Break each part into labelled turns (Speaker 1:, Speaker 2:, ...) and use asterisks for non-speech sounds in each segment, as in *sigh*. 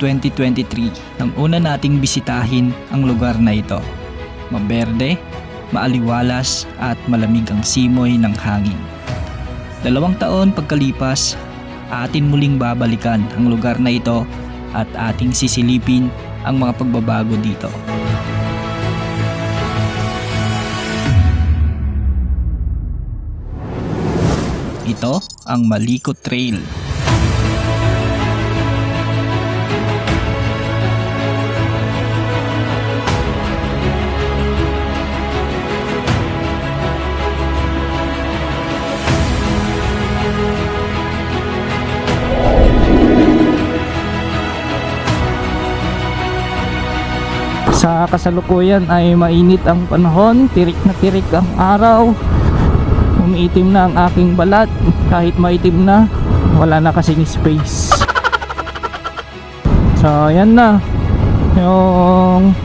Speaker 1: 2023 nang una nating bisitahin ang lugar na ito. Maberde, maaliwalas at malamig ang simoy ng hangin. Dalawang taon pagkalipas, atin muling babalikan ang lugar na ito at ating sisilipin ang mga pagbabago dito. Ito ang Maliko Trail. Sa kasalukuyan ay mainit ang panahon, tirik na tirik ang araw. Umiitim na ang aking balat, kahit maitim na, wala na kasing space. So, yan na. Yung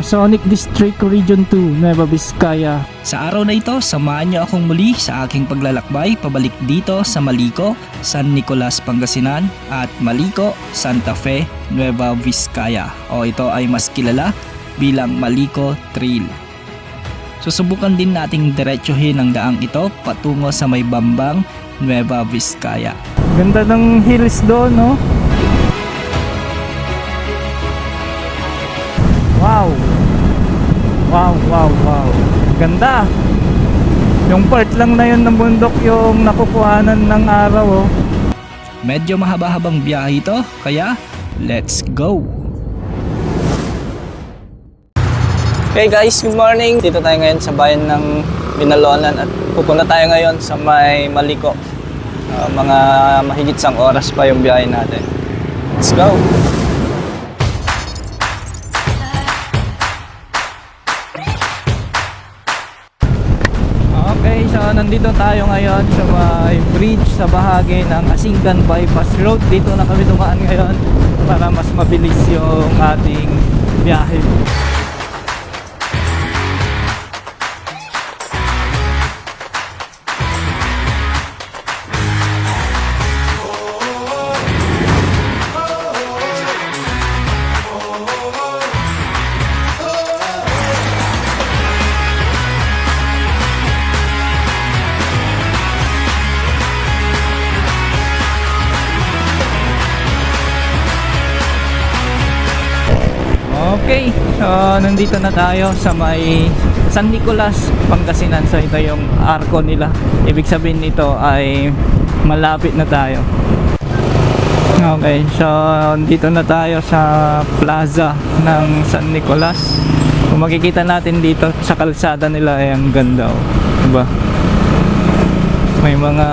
Speaker 1: Masonic District Region 2, Nueva Vizcaya. Sa araw na ito, samahan niyo akong muli sa aking paglalakbay pabalik dito sa Maliko, San Nicolas, Pangasinan at Maliko, Santa Fe, Nueva Vizcaya o ito ay mas kilala bilang Maliko Trail. Susubukan din nating diretsuhin ang daang ito patungo sa may Bambang, Nueva Vizcaya. Ganda ng hills doon, no? Wow, wow, wow. Ganda! Yung part lang na yun ng bundok yung nakukuhanan ng araw, oh. Medyo mahaba-habang biyahe ito, kaya let's go! Okay guys, good morning. Dito tayo ngayon sa bayan ng Binalonan at pupunta tayo ngayon sa may Maliko. Ah, mga mahigit sang oras pa yung biyahe natin. Let's go! Nandito tayo ngayon sa may bridge sa bahagi ng Asinggan Bypass Road. Dito na kami dumaan ngayon para mas mabilis yung ating biyahe. Na tayo sa may San Nicolas, Pangasinan. So ito yung arko nila. Ibig sabihin nito ay malapit na tayo. Okay, so dito na tayo sa plaza ng San Nicolas. Kung makikita natin dito sa kalsada nila ay ang ganda. Oh. Diba? May mga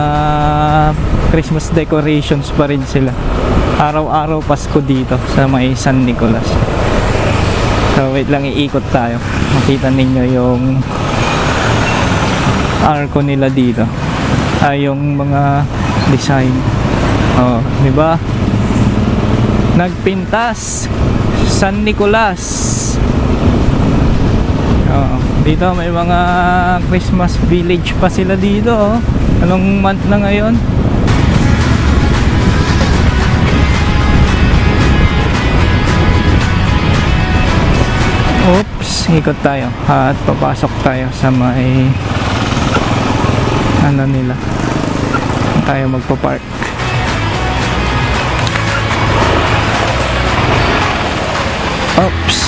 Speaker 1: Christmas decorations pa rin sila. Araw-araw Pasko dito sa may San Nicolas. So wait lang iikot tayo. Makita ninyo yung arko nila dito. Ay yung mga design. Oh, di ba? Nagpintas San Nicolas. Oh, dito may mga Christmas village pa sila dito. Oh. Anong month na ngayon? Oops, ikot tayo at papasok tayo sa may ano nila. Tayo magpa-park? Oops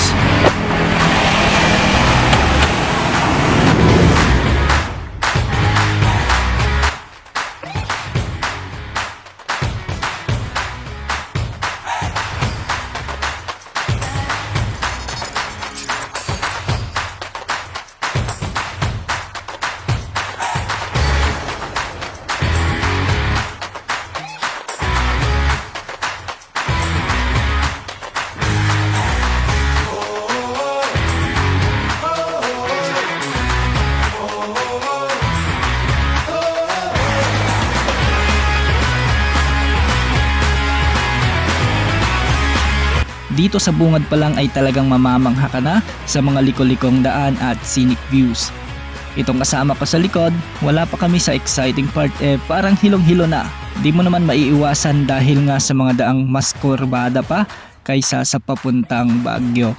Speaker 1: Dito sa bungad pa lang ay talagang mamamangha ka na sa mga liko-likong daan at scenic views. Itong kasama ko sa likod, wala pa kami sa exciting part eh parang hilong-hilo na
Speaker 2: Di mo naman maiiwasan dahil nga sa mga daang mas kurbada pa kaysa sa papuntang Baguio.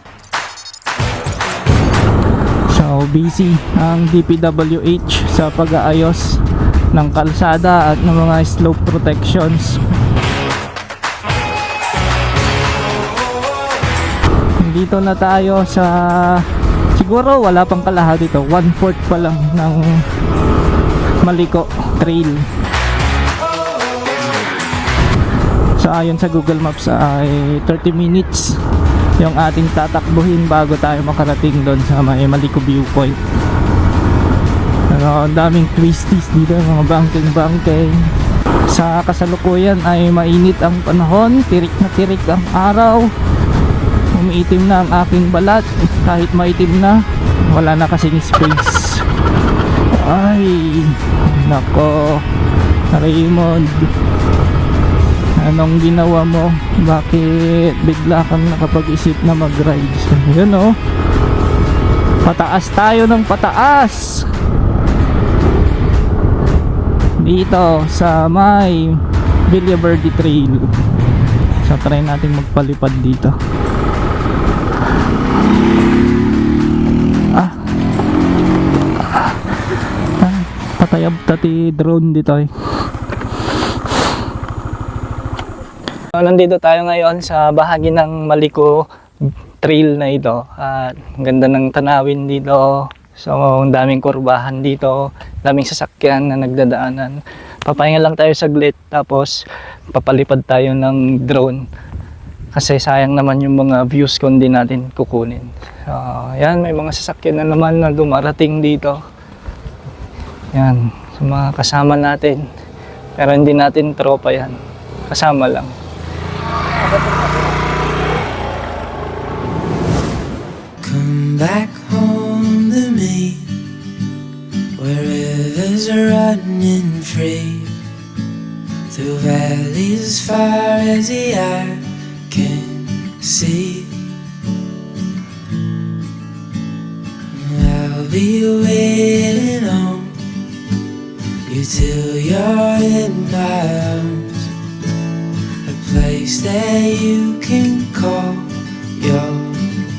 Speaker 1: So busy ang DPWH sa pag-aayos ng kalsada at ng mga slope protections. Dito na tayo sa siguro wala pang kalahati dito. One fourth pa lang ng Maliko Trail. So ayon sa Google Maps ay 30 minutes yung ating tatakbuhin bago tayo makarating doon sa may Maliko Viewpoint. Pero ang daming twisties dito, mga bangking-bangking. Sa kasalukuyan ay mainit ang panahon, tirik na tirik ang araw. Umiitim na ang aking balat, kahit maitim na, wala na kasing space. Ay, nako, Raymond. Anong ginawa mo? Bakit bigla kang nakapag-isip na mag-ride? Yun oh. Pataas tayo ng pataas. Dito sa may Villa Verde Trail. So try natin magpalipad dito. Patayab tati drone dito eh. So, nandito tayo ngayon sa bahagi ng Maliko Trail na ito. At ang ganda ng tanawin dito. So, ang daming kurbahan dito. Daming sasakyan na nagdadaanan. Papahinga lang tayo saglit. Tapos, papalipad tayo ng drone. Kasi sayang naman yung mga views kung di natin kukunin. So, yan, may mga sasakyan na naman na dumarating dito. Yan, sa mga kasama natin. Pero hindi natin tropa yan. Kasama lang.
Speaker 3: Come back home to me, where rivers are running free, through valleys far as the eye can see. I'll be waiting on till you're in my arms, a place that you can call your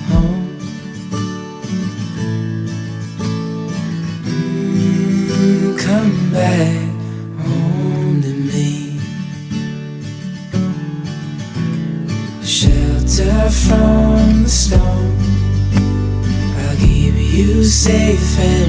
Speaker 3: home. Mm, come back home to me. Shelter from the storm. I'll keep you safe and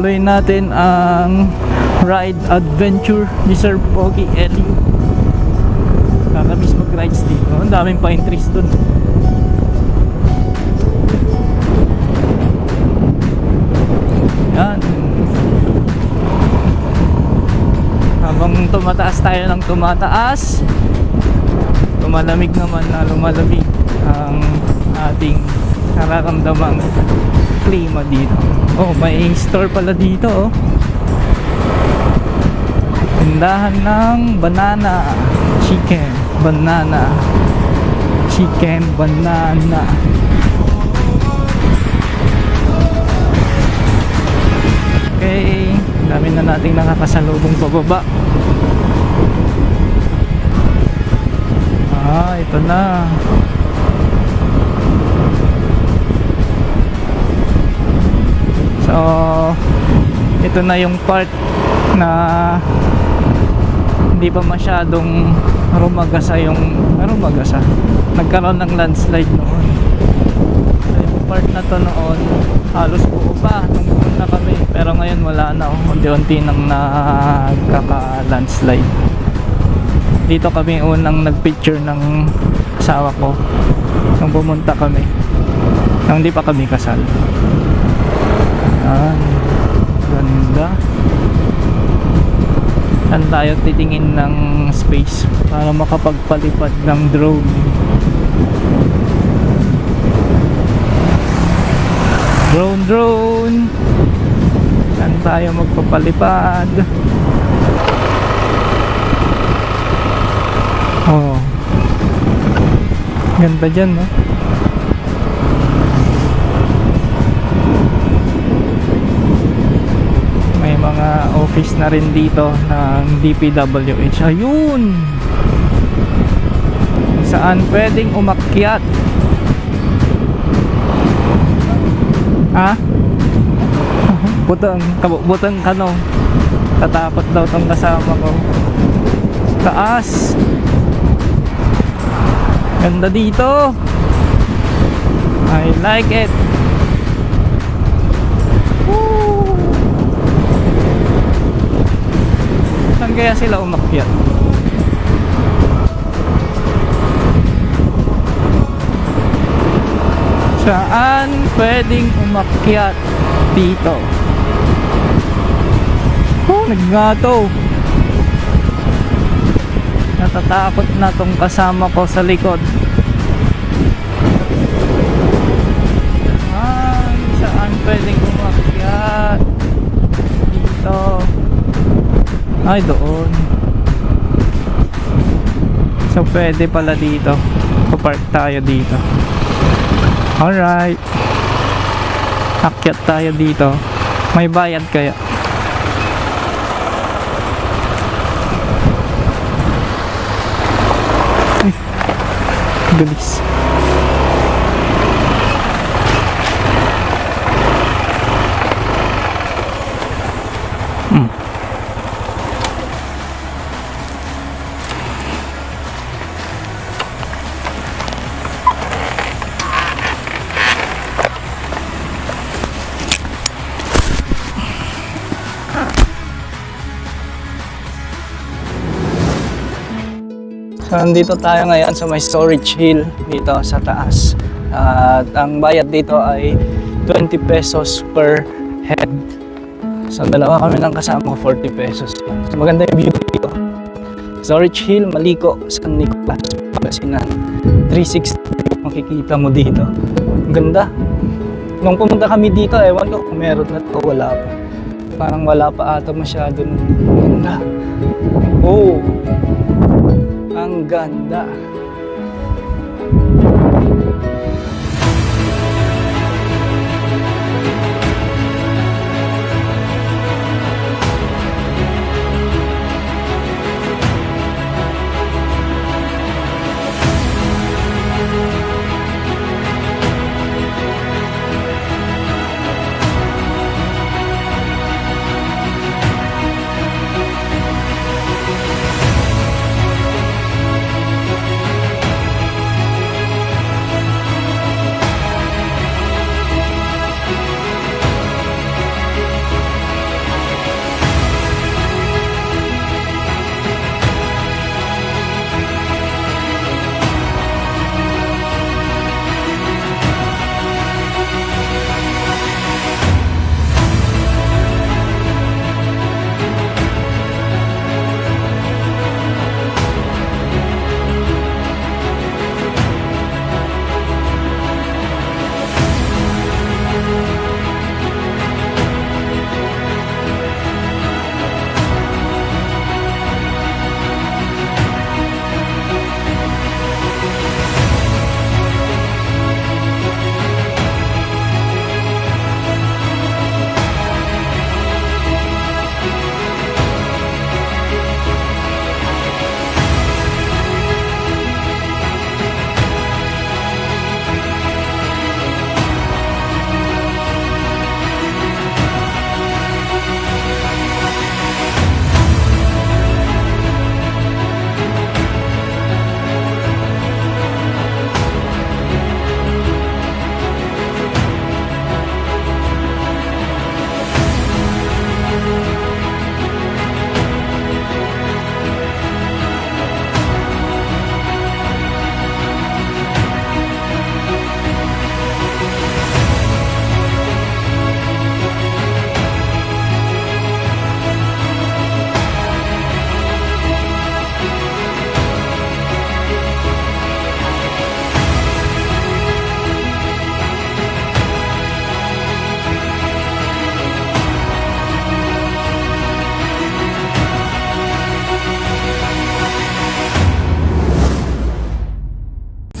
Speaker 1: tuloy natin ang ride adventure ni Sir Pogi Ellie. Kakamiss mag-rides dito. Ang daming pine trees dun. Yan. Habang tumataas tayo ng tumataas, lumalamig naman na lumalamig ang ating nararamdamang klima dito. Oh, may store pala dito oh. Tindahan ng banana, chicken, banana, chicken, banana. Okay, dami na nating nakakasalubong pababa. Ah, ito na. Ito na yung part na hindi pa masyadong rumagasa yung rumagasa. Nagkaroon ng landslide noon. So, yung part na to noon, halos buo pa nung pumunta kami. Pero ngayon wala na. oh. Unti-unti nang nagkaka-landslide. Dito kami unang nagpicture ng asawa ko nung pumunta kami. Nung hindi pa kami kasal. Yan. Saan tayo titingin ng space para makapagpalipad ng drone. Drone, drone. Saan tayo magpapalipad? Oh. Ganda dyan, no? Office na rin dito ng DPWH. Ayun! Saan pwedeng umakyat? Ha? *laughs* Butang, kabutang kano. Tatakot daw tong kasama ko. Taas! Ganda dito. I like it. Kaya sila umakyat? Saan pwedeng umakyat dito? Oh, naggato. Natatakot na tong kasama ko sa likod. Ay, doon. So, pwede pala dito. Papark tayo dito. Alright. Akyat tayo dito. May bayad kaya? Ay, bilis. Nandito tayo ngayon sa may storage hill dito sa taas. At ang bayad dito ay 20 pesos per head. So, dalawa kami ng kasama ko, 40 pesos. So, maganda yung view dito. Storage hill, Maliko, San Nicolas, Pangasinan. 360 makikita mo dito. Ang ganda. Nung pumunta kami dito, ewan ko kung meron na to, wala pa. Parang wala pa ata masyado. nun. Ganda. Oh, ang ganda.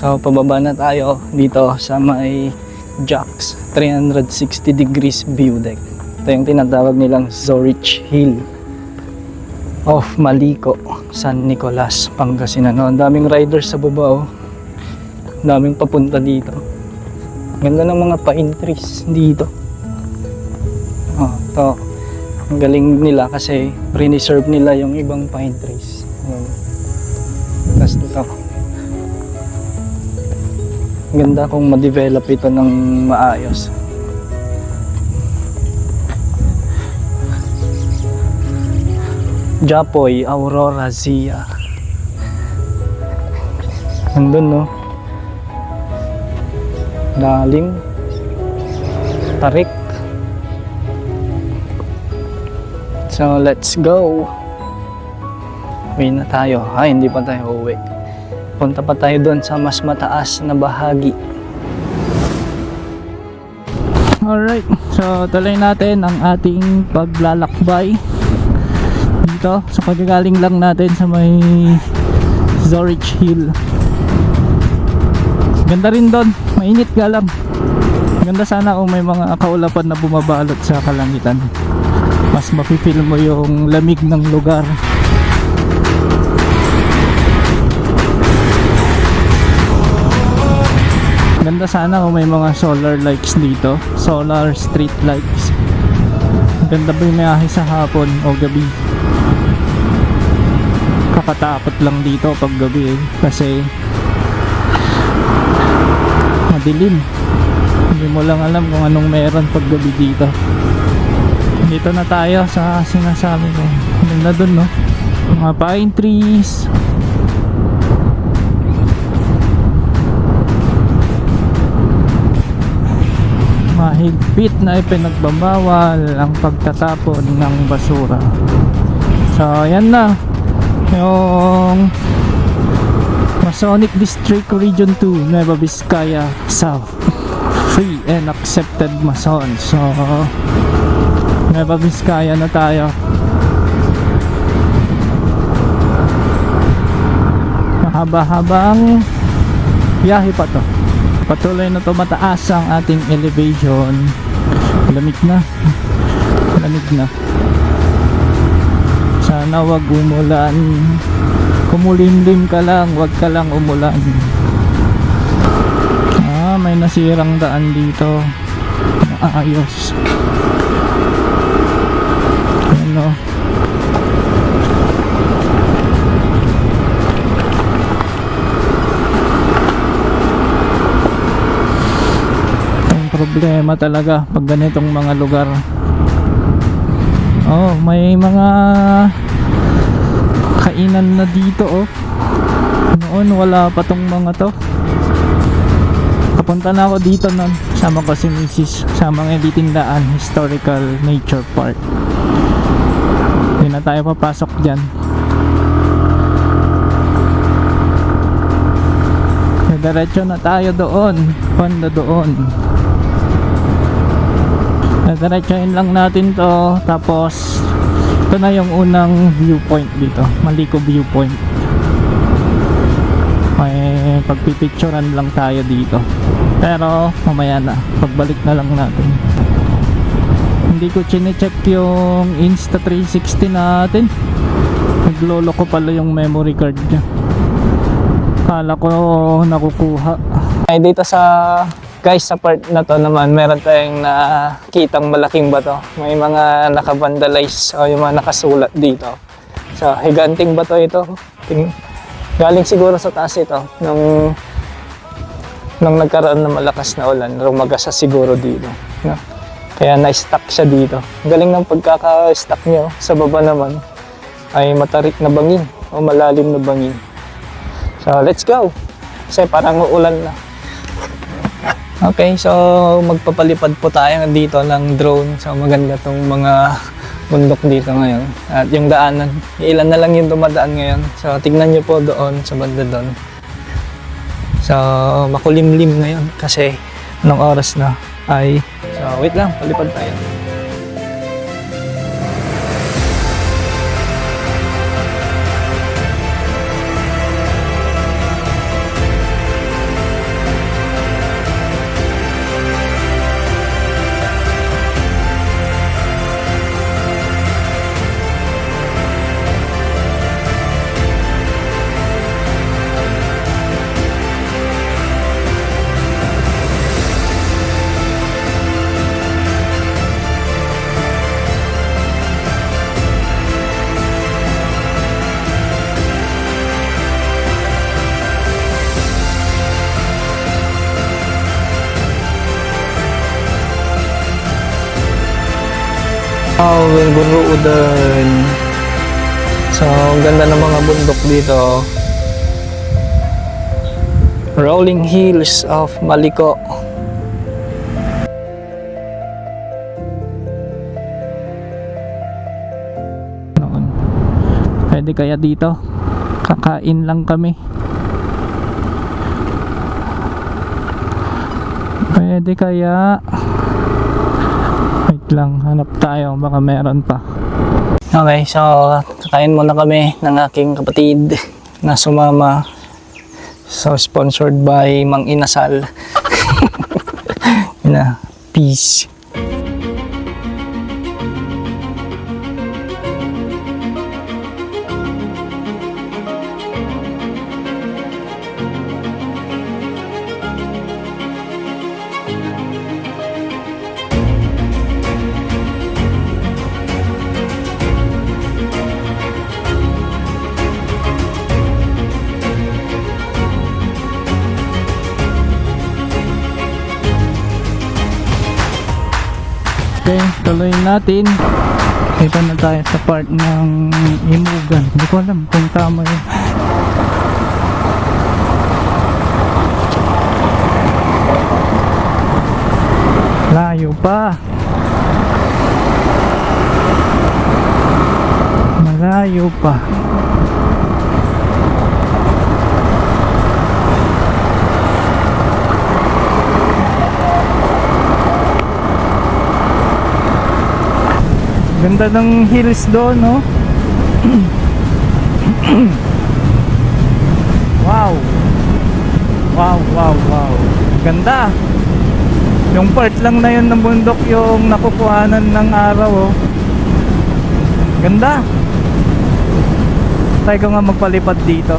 Speaker 1: So pababa na tayo dito sa may Jax 360 degrees view deck. Ito yung tinatawag nilang Zorich Hill of Malico, San Nicolas, Pangasinan. Oh, ang daming riders sa baba oh. Daming papunta dito. Ganda ng mga pine trees dito. Oh, to. Ang galing nila kasi preserve nila yung ibang pine trees. Oh. Ganda kung ma-develop ito ng maayos. Japoy Aurora Zia. Andun no. Lalim. Tarik. So let's go. Uwi na tayo. Ay, hindi pa tayo uwi. Punta pa tayo doon sa mas mataas na bahagi. Alright, so tuloy natin ang ating paglalakbay dito. So pagkagaling lang natin sa may Zorich Hill. Ganda rin doon, mainit nga lang. Ganda sana kung may mga kaulapan na bumabalot sa kalangitan. Mas mapipil mo yung lamig ng lugar. Ganda sana kung may mga solar lights dito. Solar street lights. Ganda bumiyahe sa hapon o gabi. Kakatakot lang dito pag gabi eh. Kasi madilim. Hindi mo lang alam kung anong meron pag gabi dito. Dito na tayo sa sinasabi ko. Ganda dun no. Mga pine trees. Mahigpit na ipinagbabawal ang pagtatapon ng basura. So, yan na. Yung Masonic District Region 2, Nueva Vizcaya South. Free and accepted Mason. So, Nueva Vizcaya na tayo. Mahaba-habang biyahe pa to. Patuloy na to mataas ang ating elevation. Lamig na. Lamig na. Sana wag umulan. Kumulimlim ka lang, wag ka lang umulan. Ah, may nasirang daan dito. Maayos. Ano? Problema talaga pag ganitong mga lugar. Oh, may mga kainan na dito oh. Noon wala pa tong mga to. Kapunta na ako dito nun. Sama ko si Mrs. sa mga ditindaan Historical Nature Park. Hindi na tayo papasok dyan. Diretso na tayo doon. Panda doon. Diretsoin lang natin to. Tapos, ito na yung unang viewpoint dito. Maliko viewpoint. May pagpipicturan lang tayo dito. Pero, mamaya na. Pagbalik na lang natin. Hindi ko chinecheck yung Insta360 natin. Naglolo ko pala yung memory card niya. Kala ko nakukuha. Ay dito sa guys sa part na to naman meron tayong nakitang malaking bato. May mga nakabandalize o yung mga nakasulat dito. So higanting bato ito. Ting galing siguro sa taas ito nung nung nagkaroon ng malakas na ulan. Rumagasa siguro dito. No? Kaya na-stuck siya dito. Galing ng pagkaka-stuck niyo. Sa baba naman ay matarik na bangin o malalim na bangin. So, let's go. Kasi parang uulan na. Okay, so magpapalipad po tayo dito ng drone. So, maganda tong mga bundok dito ngayon. At yung daanan, ilan na lang yung dumadaan ngayon. So, tignan nyo po doon sa banda doon. So, makulimlim ngayon kasi anong oras na ay... So, wait lang, palipad tayo. Oh, Wilburudan. So, ang ganda ng mga bundok dito. Rolling Hills of Maliko. Pwede kaya dito? Kakain lang kami. Pwede kaya? Lang, hanap tayo. Baka meron pa. Okay, so kakain muna kami ng aking kapatid na sumama. So sponsored by Mang Inasal. *laughs* Yun peace. Tuloy natin. Ito na tayo sa part ng Imugan. Hindi ko alam kung tama yun. Layo pa. Malayo pa. Ganda ng hills doon, no? *clears throat* wow. Wow, wow, wow. Ganda. Yung part lang na yun ng bundok yung nakukuhanan ng araw, oh. Ganda. Try ko nga magpalipad dito.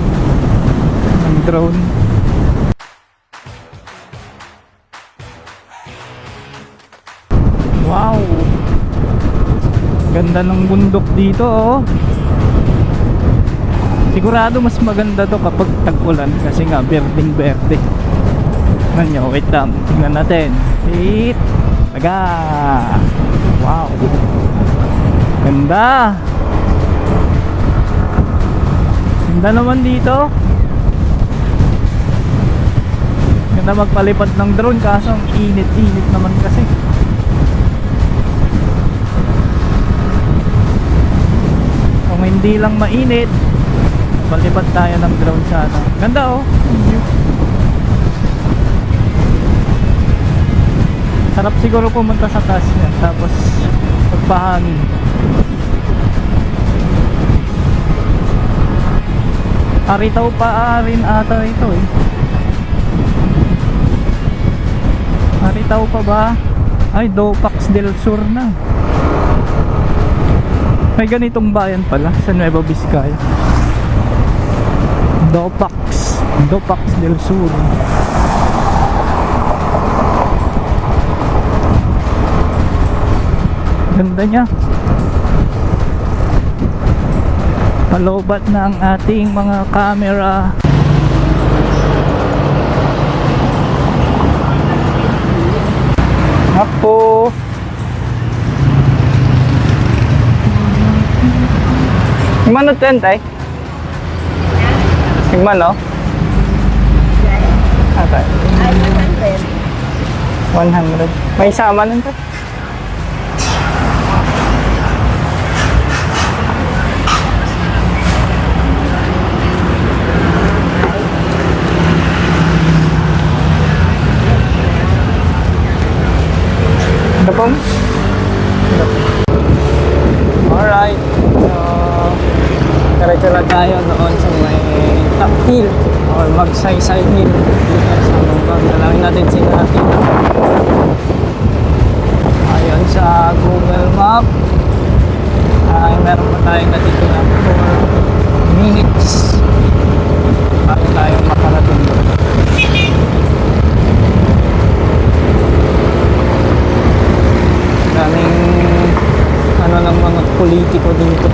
Speaker 1: Ng drone. Ganda ng bundok dito oh. Sigurado mas maganda to kapag tag-ulan kasi nga berdeng berde. Tingnan nyo, wait lang. Tingnan natin. Wait. Taga. Wow. Ganda. Ganda naman dito. Ganda magpalipad ng drone kaso ang init-init naman kasi. Hindi lang mainit, palipad tayo ng drone sa ano. Ganda oh. Sarap siguro pumunta sa taas niya tapos pagpahangin. Aritaw pa rin ata ito eh. Aritaw pa ba? Ay, Dopax del Sur na. May ganitong bayan pala sa Nueva Vizcaya. Dopax. Dopax del Sur. Ganda niya. Palobat na ang ating mga camera. Ako. To yan, tay? Gimana? Ah, tay. 100. May sama nun tay? Ano po? Alright. So, diretso na tayo doon sa may top hill or magsaysay hill. Dito sa Lungkang. Dalawin natin si natin. Ayon sa Google Map. Ay, meron pa tayong natito na 4 minutes bago tayo makarating doon. daming ano ng mga politiko dito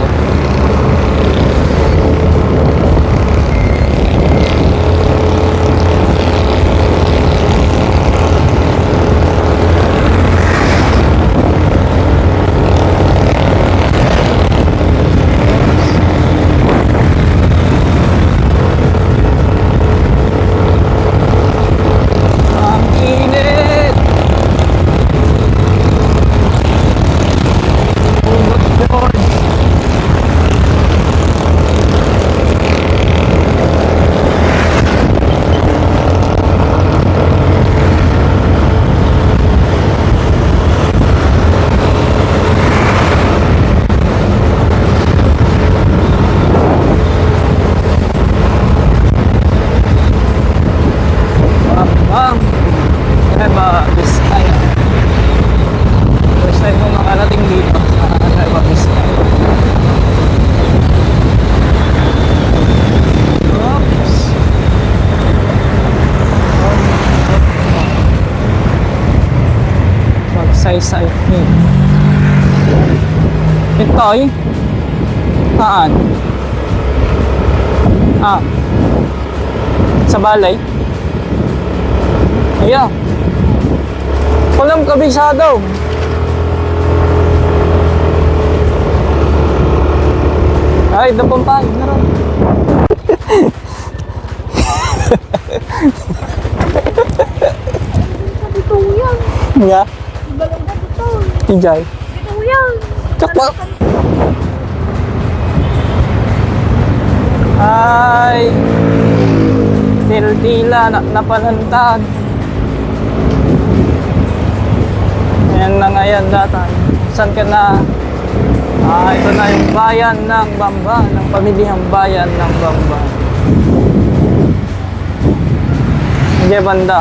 Speaker 1: Saysay. Hmm. Itoy. Saan? Ah. Sa balay? Ayan. Walang kabisado. Ay, napampay na rin.
Speaker 4: Ito yan.
Speaker 1: Nga,
Speaker 4: Balanda dito.
Speaker 1: ijay.
Speaker 4: Ito yan.
Speaker 1: Tsaka. Ay, tildila na napanantad. Ayan na ngayon data. Saan ka na? Ah, ito na yung bayan ng Bamba, ng pamilihang bayan ng Bamba. Hindi banda.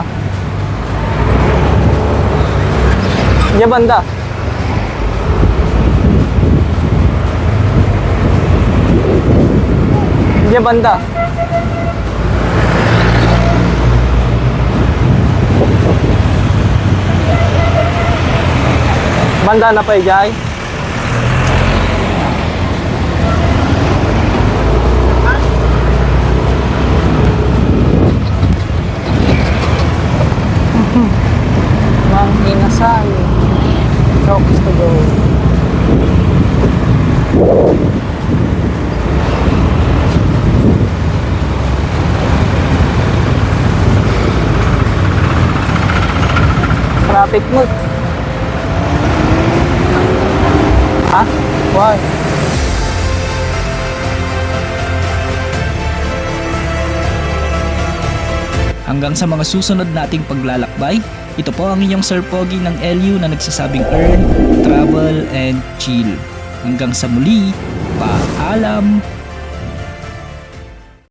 Speaker 1: Hindi banda. Hindi banda. Banda na pa ijay. Mang inasal. Rocks to go. Traffic mo. Ha? Why?
Speaker 2: Hanggang sa mga susunod nating paglalakbay, ito po ang inyong Sir Pogi ng LU na nagsasabing earn, travel, and chill. Hanggang sa muli, paalam!